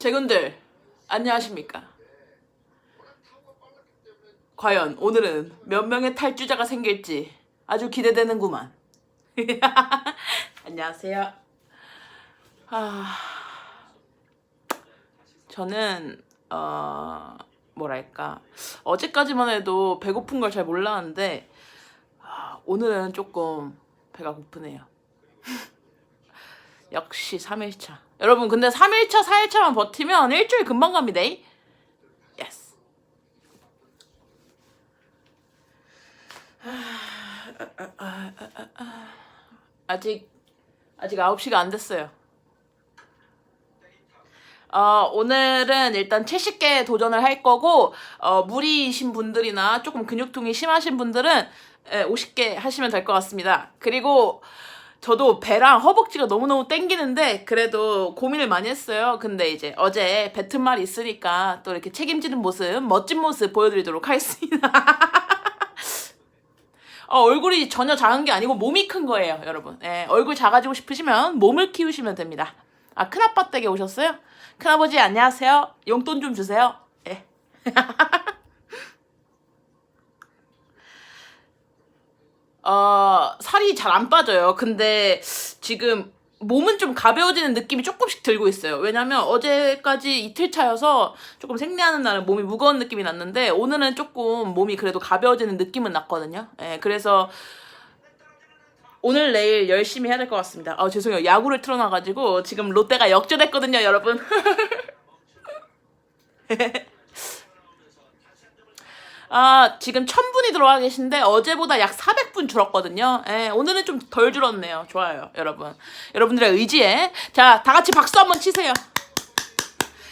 제군들 안녕하십니까? 과연 오늘은 몇 명의 탈주자가 생길지 아주 기대되는구만. 안녕하세요. 아, 저는 어 뭐랄까 어제까지만 해도 배고픈 걸 잘 몰랐는데 아, 오늘은 조금 배가 고프네요. 역시 3일차. 여러분, 근데 3일차, 4일차만 버티면 일주일 금방 갑니다. 예스. 아직, 아직 9시가 안 됐어요. 어, 오늘은 일단 채식계 도전을 할 거고, 어, 무리이신 분들이나 조금 근육통이 심하신 분들은 예, 50개 하시면 될 것 같습니다. 그리고 저도 배랑 허벅지가 너무너무 땡기는데 그래도 고민을 많이 했어요. 근데 이제 어제 뱉은 말이 있으니까 또 이렇게 책임지는 모습, 멋진 모습 보여드리도록 하겠습니다. 어, 얼굴이 전혀 작은 게 아니고 몸이 큰 거예요, 여러분. 예, 얼굴 작아지고 싶으시면 몸을 키우시면 됩니다. 아, 큰아빠 댁에 오셨어요? 큰아버지 안녕하세요. 용돈 좀 주세요. 예. 어, 살이 잘 안 빠져요. 근데 지금 몸은 좀 가벼워지는 느낌이 조금씩 들고 있어요. 왜냐면 어제까지 이틀 차여서 조금 생리하는 날은 몸이 무거운 느낌이 났는데 오늘은 조금 몸이 그래도 가벼워지는 느낌은 났거든요. 예, 그래서 오늘 내일 열심히 해야 될 것 같습니다. 아 죄송해요. 야구를 틀어놔가지고 지금 롯데가 역전했거든요, 여러분. 아, 지금 1000분이 들어와 계신데 어제보다 약 400분 줄었거든요. 예, 오늘은 좀 덜 줄었네요. 좋아요, 여러분. 여러분들의 의지에. 자, 다 같이 박수 한번 치세요.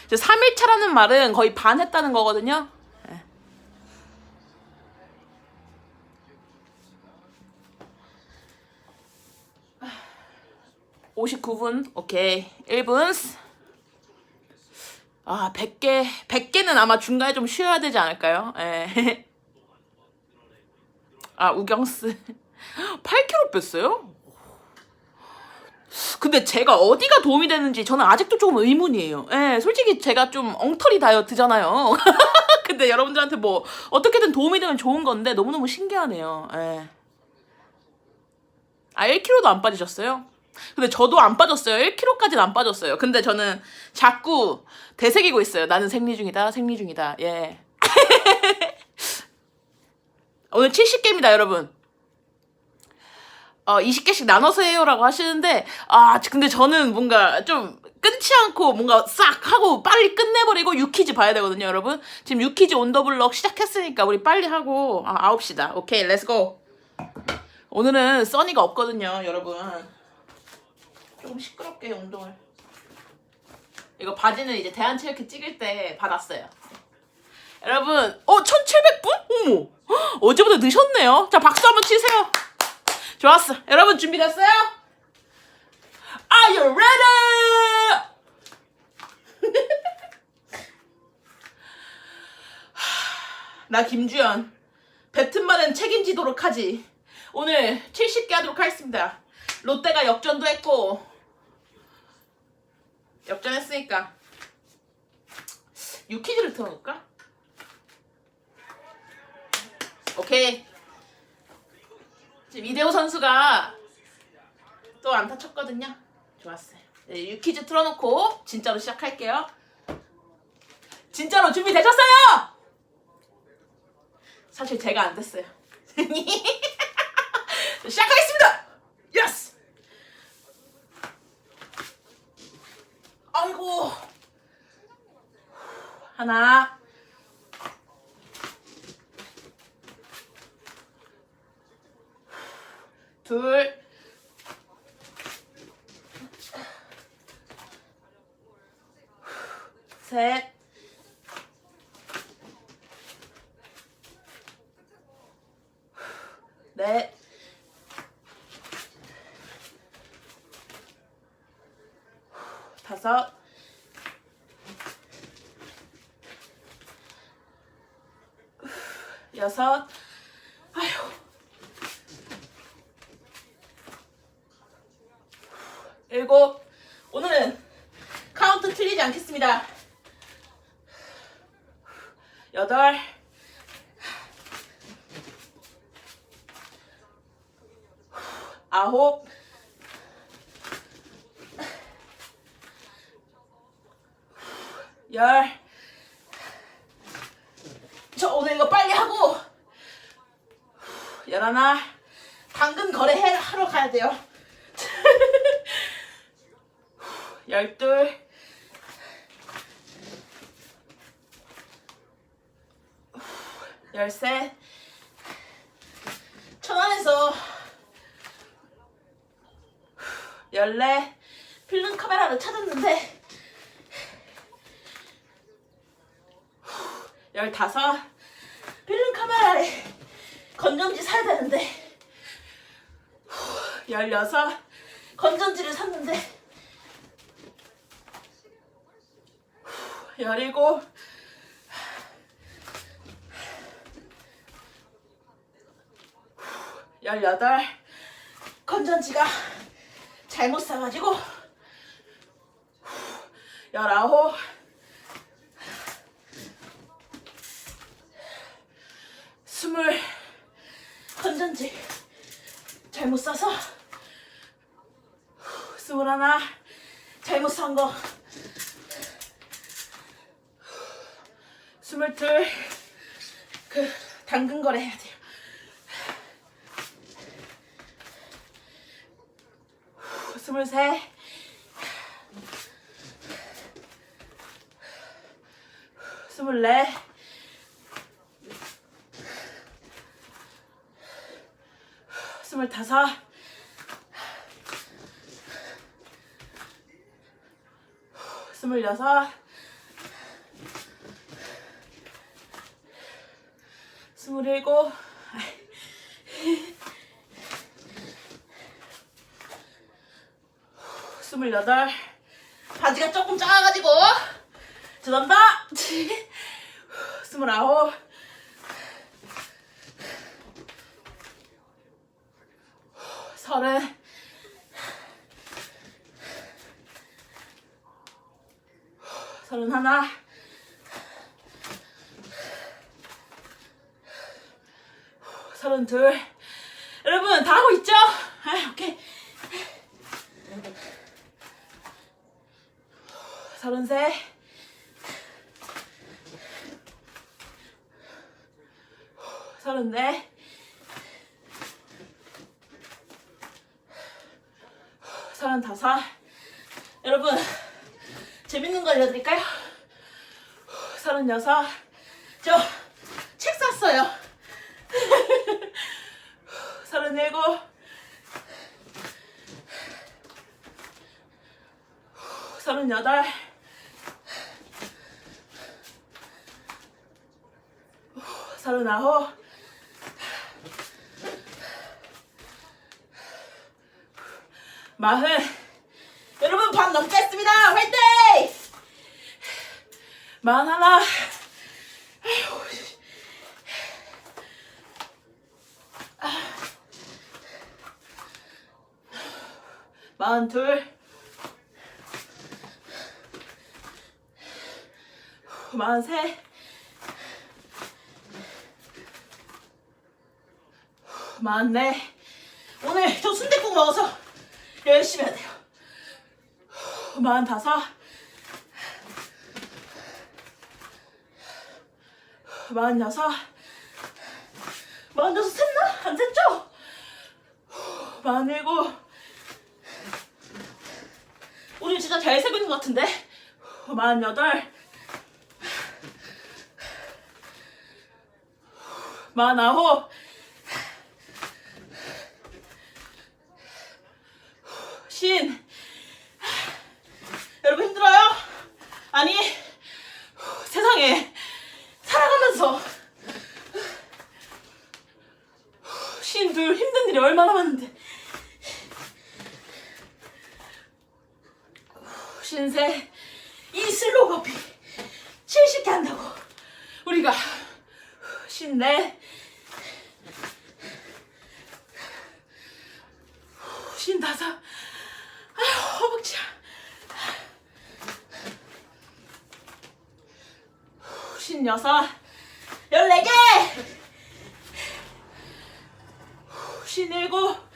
3일차라는 말은 거의 반 했다는 거거든요. 예. (59분) 오케이 (1분) 아, 100개, 100개는 아마 중간에 좀 쉬어야 되지 않을까요? 예. 아, 우경스. 8kg 뺐어요? 근데 제가 어디가 도움이 되는지 저는 아직도 조금 의문이에요. 예, 솔직히 제가 좀 엉터리 다이어트잖아요. 근데 여러분들한테 뭐 어떻게든 도움이 되면 좋은 건데 너무너무 신기하네요. 예. 아, 1kg도 안 빠지셨어요? 근데 저도 안 빠졌어요. 1kg까지는 안 빠졌어요. 근데 저는 자꾸 되새기고 있어요. 나는 생리 중이다, 생리 중이다. 예. 오늘 70개입니다, 여러분. 어, 20개씩 나눠서 해요라고 하시는데, 아, 근데 저는 뭔가 좀 끊지 않고 뭔가 싹 하고 빨리 끝내버리고 유키즈 봐야 되거든요, 여러분. 지금 유키즈 온더블럭 시작했으니까 우리 빨리 하고, 아, 9시다. 오케이, 렛츠고. 오늘은 써니가 없거든요, 여러분. 조금 시끄럽게 운동을. 이거 바지는 이제 대한체육회 찍을 때 받았어요. 여러분, 어, 1700분? 어머, 헉, 어제보다 늦었네요. 자, 박수 한번 치세요. 좋았어. 여러분, 준비됐어요? Are you ready? 나. 뱉은 말은 책임지도록 하지. 오늘 70개 하도록 하겠습니다. 롯데가 역전도 했고, 역전했으니까. 유퀴즈를 틀어놓을까? 오케이. 지금 이대호 선수가 또 안타 쳤거든요. 좋았어요. 네, 유퀴즈 틀어놓고 진짜로 시작할게요. 진짜로 준비되셨어요? 사실 제가 안 됐어요. 시작하겠습니다. 예스 아이고. 하나. 둘. 셋, 넷, 다섯, 여섯, 아휴, 일곱. 오늘은 카운트 틀리지 않겠습니다. 여덟, 아홉, 열. 저 오늘 이거 빨리 하고 열하나 당근 거래 해- 하러 가야 돼요. 열둘. 열셋 천안에서 열네. 필름 카메라를 찾았는데 열다섯. 필름 카메라에 건전지 사야 되는데 열여섯. 건전지를 샀는데 열일곱. 열여덟. 건전지가 잘못 사가지고. 열아홉. 스물. 건전지 잘못 사서. 스물하나. 잘못 산거 스물둘 그 당근 거래 해야 돼요. 스물셋 스물넷 스물다섯. 스물여섯 스물일곱 스물여덟. 바지가 조금 작아가지고. 죄송합니다. 스물아홉. 서른. 서른 하나 서른 둘. 여러분 다 하고 있죠? 아, 오케이. 서른 셋 서른 넷 서른 다섯. 여러분 재밌는 거 알려드릴까요? 서른 여섯. 저 책 샀어요 서른 일곱 서른 여덟 서른 아홉 마흔. 여러분 반 넘게 했습니다. 화이팅! 마흔 하나 마흔 둘. 마흔 넷. 오늘 저 순댓국 먹어서 열심히 해야 돼요. 마흔 다섯. 마흔 여섯. 마흔 여섯 샜나? 안 샜죠? 마흔 일곱 진짜 잘 세고 있는 것 같은데? 48, 49, 신다섯. 아휴 허벅지야 신여섯. 14개! 신일곱.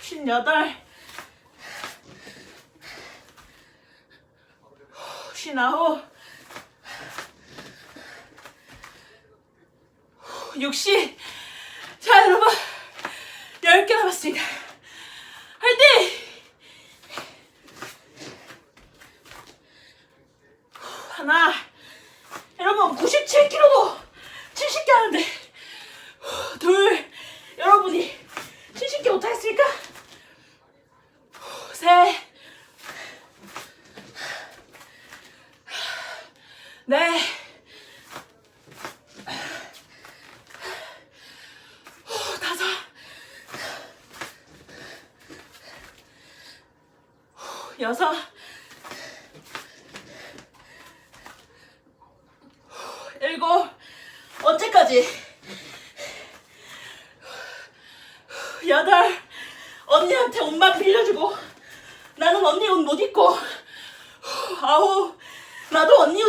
신여덟. 신아홉 육십 10개 남았습니다.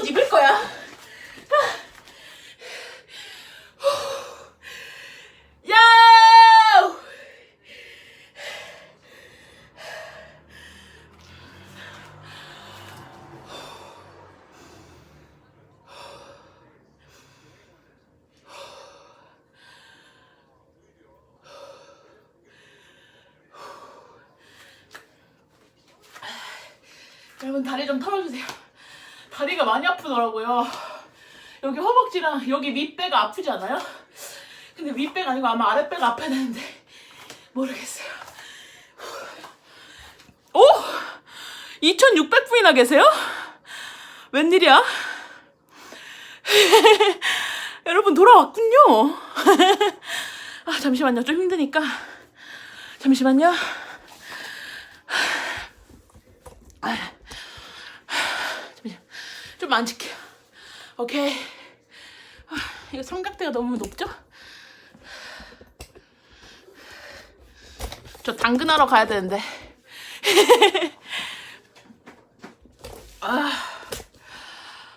옷 입을 거야. 야! 여러분 다리 좀 털어주세요. 다리가 많이 아프더라고요. 여기 허벅지랑 여기 윗배가 아프지 않아요? 근데 윗배가 아니고 아마 아랫배가 아파야 되는데 모르겠어요. 오! 2,600분이나 계세요? 웬일이야? 여러분 돌아왔군요. 아 잠시만요. 좀 힘드니까 잠시만요. 좀 만질게요. 오케이. 아, 이거 삼각대가 너무 높죠? 저 당근하러 가야 되는데. 아,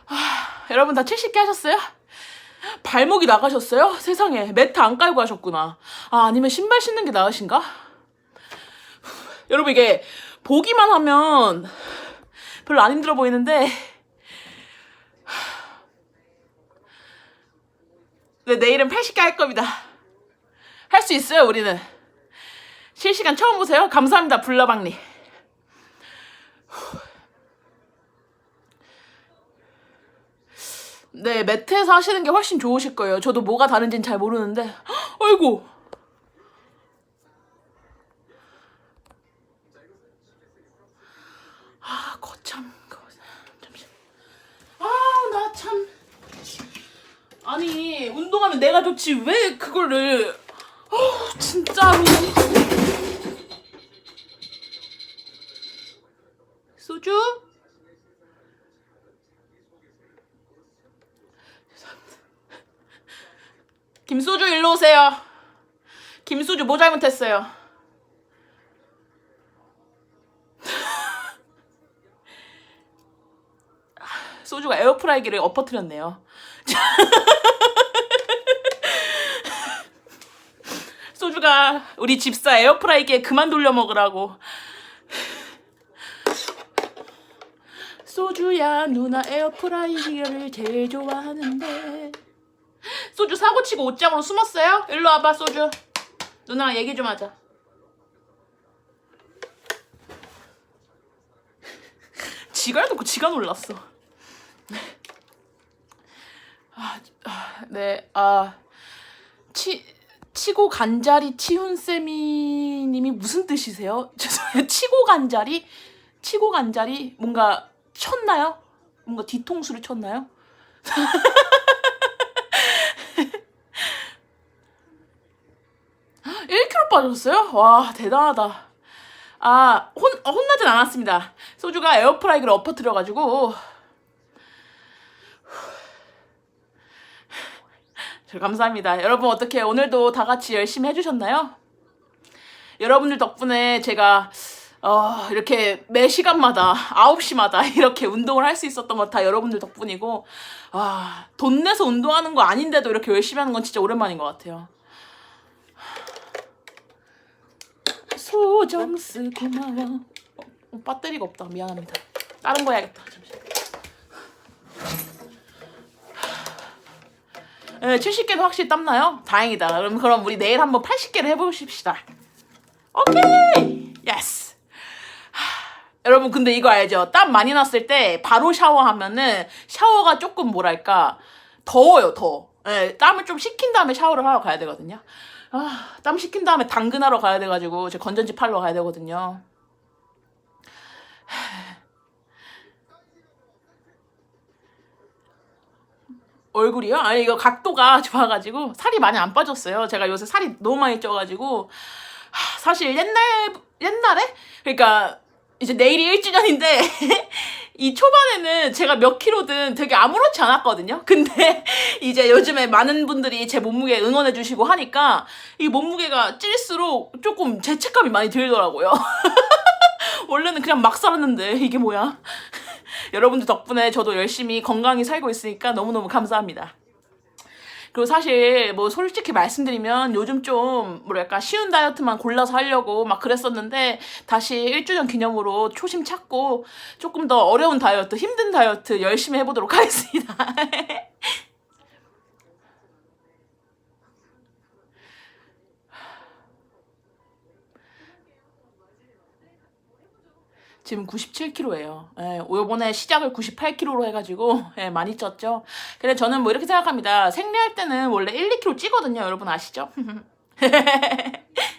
아, 여러분 다 70개 하셨어요? 발목이 나가셨어요? 세상에 매트 안 깔고 하셨구나. 아 아니면 신발 신는 게 나으신가? 여러분 이게 보기만 하면 별로 안 힘들어 보이는데 네, 내일은 80개 할 겁니다. 할 수 있어요, 우리는. 실시간 처음 보세요? 감사합니다, 불나방니. 네, 매트에서 하시는 게 훨씬 좋으실 거예요. 저도 뭐가 다른지는 잘 모르는데. 헉, 아이고. 아, 거참. 거, 잠시만. 아, 나 참. 아니 운동하면 내가 좋지. 왜 그거를? 어 진짜로 소주? 김소주 일로 오세요. 김소주 뭐 잘못했어요? 소주가 에어프라이기를 엎어뜨렸네요 소주가 우리 집사 에어프라이기에 그만 돌려 먹으라고. 소주야 누나 에어프라이기를 제일 좋아하는데. 소주 사고 치고 옷장으로 숨었어요? 일로 와봐 소주. 누나랑 얘기 좀 하자. 지가 해놓고 지가 놀랐어. 아, 아, 네, 아, 치, 치고 간자리 치훈쌤이 님이 무슨 뜻이세요? 죄송해요. 치고 간자리? 치고 간자리? 뭔가 쳤나요? 뭔가 뒤통수를 쳤나요? 일 k g 빠졌어요? 와, 대단하다. 아, 혼, 어, 혼나진 않았습니다. 소주가 에어프라이기를 엎어뜨려가지고. 감사합니다. 여러분 어떻게 오늘도 다 같이 열심히 해주셨나요? 여러분들 덕분에 제가 어, 이렇게 매 시간마다 9시마다 이렇게 운동을 할 수 있었던 건다 여러분들 덕분이고 아, 돈 내서 운동하는 거 아닌데도 이렇게 열심히 하는 건 진짜 오랜만인 것 같아요. 소정스 고마워. 어, 배터리가 없다. 미안합니다. 다른 거 해야겠다. 잠시만. 네, 70개는 확실히 땀나요? 다행이다. 그럼 그럼 우리 내일 한번 80개를 해보십시다. 오케이! 예스! 하, 여러분 근데 이거 알죠? 땀 많이 났을 때 바로 샤워하면은 샤워가 조금 뭐랄까 더워요 더. 예, 땀을 좀 식힌 다음에 샤워를 하러 가야 되거든요. 아, 땀 식힌 다음에 당근하러 가야 돼가지고 제 건전지 팔러 가야 되거든요. 얼굴이요? 아니 이거 각도가 좋아가지고 살이 많이 안 빠졌어요. 제가 요새 살이 너무 많이 쪄가지고 하, 사실 옛날 옛날에 그러니까 이제 내일이 1주년인데 이 초반에는 제가 몇 킬로든 되게 아무렇지 않았거든요. 근데 이제 요즘에 많은 분들이 제 몸무게 응원해 주시고 하니까 이 몸무게가 찔수록 조금 죄책감이 많이 들더라고요. 원래는 그냥 막 살았는데 이게 뭐야? 여러분들 덕분에 저도 열심히 건강히 살고 있으니까 너무너무 감사합니다. 그리고 사실 뭐 솔직히 말씀드리면 요즘 좀 뭐랄까 쉬운 다이어트만 골라서 하려고 막 그랬었는데 다시 1주년 기념으로 초심 찾고 조금 더 어려운 다이어트, 힘든 다이어트 열심히 해보도록 하겠습니다. 지금 97kg예요. 예, 요번에 시작을 98kg로 해가지고 예, 많이 쪘죠. 근데 저는 뭐 이렇게 생각합니다. 생리할 때는 원래 1, 2kg 찌거든요. 여러분 아시죠?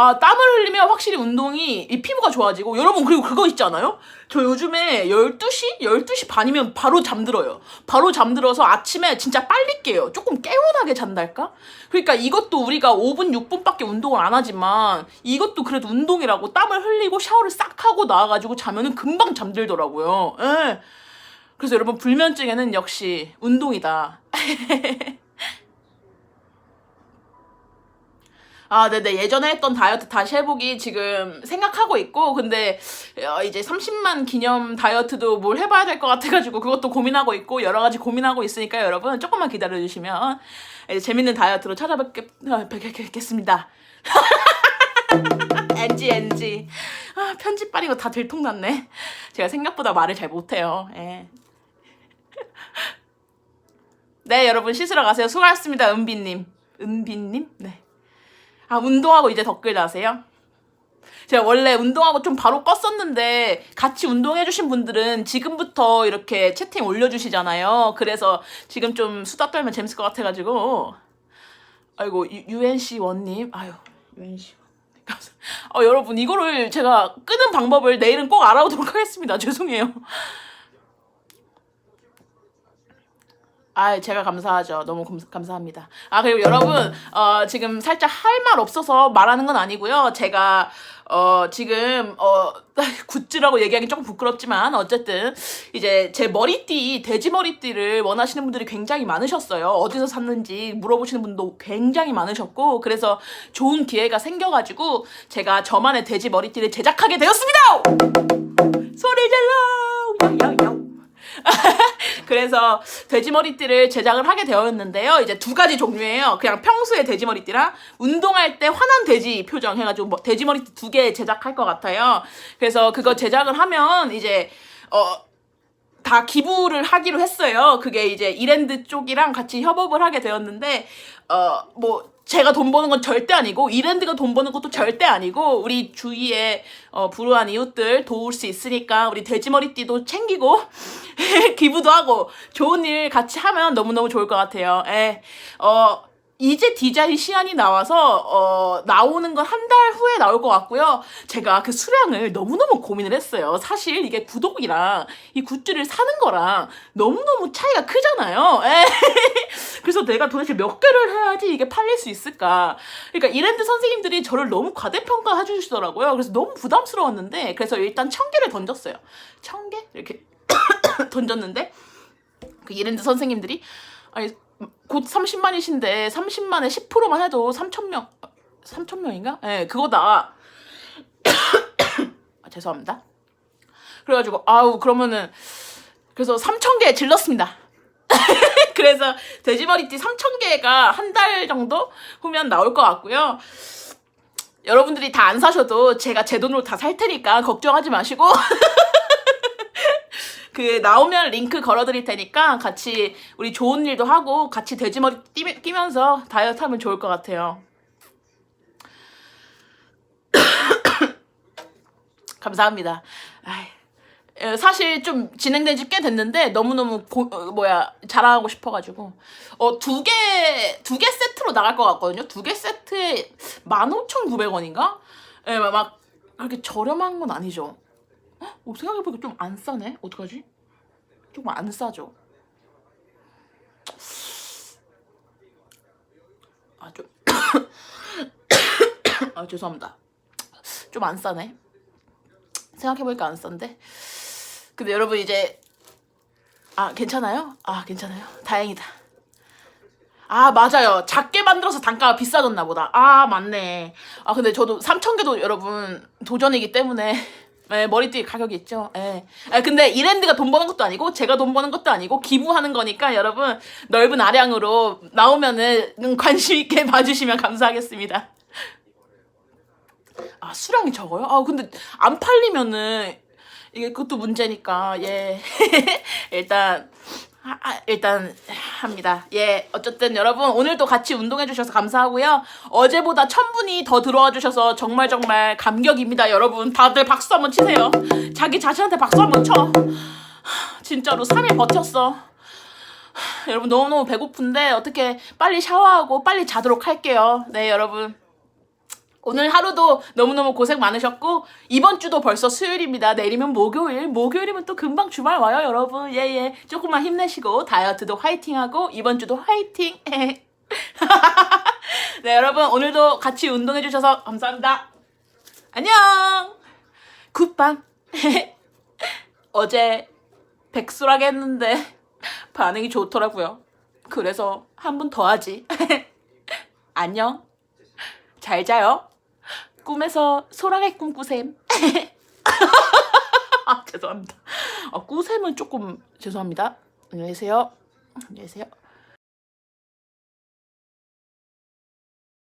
아, 땀을 흘리면 확실히 운동이 이 피부가 좋아지고 여러분 그리고 그거 있잖아요. 저 요즘에 12시? 12시 반이면 바로 잠들어요. 바로 잠들어서 아침에 진짜 빨리 깨요. 조금 개운하게 잔달까? 그러니까 이것도 우리가 5분, 6분밖에 운동을 안 하지만 이것도 그래도 운동이라고 땀을 흘리고 샤워를 싹 하고 나와가지고 자면은 금방 잠들더라고요. 예. 그래서 여러분 불면증에는 역시 운동이다. 아, 네네. 예전에 했던 다이어트 다시 해보기 지금 생각하고 있고, 근데, 어, 이제 30만 기념 다이어트도 뭘 해봐야 될 것 같아가지고, 그것도 고민하고 있고, 여러 가지 고민하고 있으니까 여러분, 조금만 기다려주시면, 이제 재밌는 다이어트로 찾아뵙겠습니다. NG, NG. 아, 편집 빠리고 다 들통났네. 제가 생각보다 말을 잘 못해요. 예. 네, 여러분, 씻으러 가세요. 수고하셨습니다, 은비님. 은비님? 네. 아, 운동하고 이제 댓글 다세요? 제가 원래 운동하고 좀 바로 껐었는데 같이 운동해주신 분들은 지금부터 이렇게 채팅 올려주시잖아요. 그래서 지금 좀 수다 떨면 재밌을 것 같아가지고. 아이고, UNC 원님. 아유, UNC 원. 어, 여러분, 이거를 제가 끄는 방법을 내일은 꼭 알아보도록 하겠습니다. 죄송해요. 아, 제가 감사하죠. 너무 감, 감사합니다. 아, 그리고 여러분, 어, 지금 살짝 할 말 없어서 말하는 건 아니고요. 제가, 어, 지금, 어, 굿즈라고 얘기하기 조금 부끄럽지만, 어쨌든, 이제 제 머리띠, 돼지 머리띠를 원하시는 분들이 굉장히 많으셨어요. 어디서 샀는지 물어보시는 분도 굉장히 많으셨고, 그래서 좋은 기회가 생겨가지고, 제가 저만의 돼지 머리띠를 제작하게 되었습니다! 소리 질러! 야야야! 그래서 돼지머리띠를 제작을 하게 되었는데요. 이제 두 가지 종류예요. 그냥 평소에 돼지머리띠랑 운동할 때 화난 돼지 표정 해가지고 뭐 돼지머리띠 두 개 제작할 것 같아요. 그래서 그거 제작을 하면 이제 어. 다 기부를 하기로 했어요. 그게 이제 이랜드 쪽이랑 같이 협업을 하게 되었는데, 어, 뭐, 제가 돈 버는 건 절대 아니고, 이랜드가 돈 버는 것도 절대 아니고, 우리 주위에, 어, 불우한 이웃들 도울 수 있으니까, 우리 돼지머리띠도 챙기고, 기부도 하고, 좋은 일 같이 하면 너무너무 좋을 것 같아요. 예. 어, 이제 디자인 시안이 나와서 어, 나오는 건 한 달 후에 나올 것 같고요. 제가 그 수량을 너무너무 고민을 했어요. 사실 이게 구독이랑 이 굿즈를 사는 거랑 너무너무 차이가 크잖아요. 에 그래서 내가 도대체 몇 개를 해야지 이게 팔릴 수 있을까. 그러니까 이랜드 선생님들이 저를 너무 과대평가해 주시더라고요. 그래서 너무 부담스러웠는데 그래서 일단 천 개를 던졌어요. 천 개? 이렇게 던졌는데 그 이랜드 선생님들이 아니 곧 30만이신데 30만에 10%만 해도 3천 명 3천 명인가? 예, 네, 그거다. 아, 죄송합니다. 그래가지고 아우 그러면은 그래서 3천 개 질렀습니다. 그래서 돼지머리띠 3천 개가 한 달 정도 후면 나올 것 같고요. 여러분들이 다 안 사셔도 제가 제 돈으로 다 살 테니까 걱정하지 마시고 그 나오면 링크 걸어드릴 테니까 같이 우리 좋은 일도 하고 같이 돼지머리 끼, 끼면서 다이어트 하면 좋을 것 같아요. 감사합니다. 사실 좀 진행된 지 꽤 됐는데 너무너무 고, 어, 뭐야 자랑하고 싶어가지고 어 두 개 두 개 세트로 나갈 것 같거든요. 두 개 세트에 15,900원인가? 예, 막, 막 그렇게 저렴한 건 아니죠. 어, 생각해보니까 좀 안 싸네. 어떡하지? 조금 안 싸죠. 아 좀. 아 죄송합니다. 좀 안 싸네. 생각해보니까 안 싼데. 근데 여러분 이제 아 괜찮아요? 아 괜찮아요. 다행이다. 아 맞아요. 작게 만들어서 단가가 비싸졌나 보다. 아 맞네. 아 근데 저도 3천 개도 여러분 도전이기 때문에 네, 머리띠 가격이 있죠. 예. 아, 근데 이랜드가 돈 버는 것도 아니고 제가 돈 버는 것도 아니고 기부하는 거니까 여러분 넓은 아량으로 나오면은 관심 있게 봐주시면 감사하겠습니다. 아 수량이 적어요? 아 근데 안 팔리면은 이게 그것도 문제니까 예 일단 하- 아, 일단 합니다. 예 어쨌든 여러분 오늘도 같이 운동해 주셔서 감사하고요. 어제보다 천 분이 더 들어와 주셔서 정말 정말 감격입니다. 여러분 다들 박수 한번 치세요. 자기 자신한테 박수 한번 쳐. 하, 진짜로 3일 버텼어. 하, 여러분 너무너무 배고픈데 어떻게 빨리 샤워하고 빨리 자도록 할게요. 네 여러분. 오늘 하루도 너무너무 고생 많으셨고 이번 주도 벌써 수요일입니다. 내일이면 목요일. 목요일이면 또 금방 주말 와요, 여러분. 예예. 조금만 힘내시고 다이어트도 화이팅하고 이번 주도 화이팅. 네, 여러분 오늘도 같이 운동해 주셔서 감사합니다. 안녕. 굿밤. 어제 백수라게 했는데 반응이 좋더라고요. 그래서 한 번 더 하지. 안녕. 잘 자요. 꿈에서 소라게 꿈꾸셈. 아, 죄송합니다. 어, 꾸셈은 조금 죄송합니다. 안녕히 계세요. 안녕히 계세요.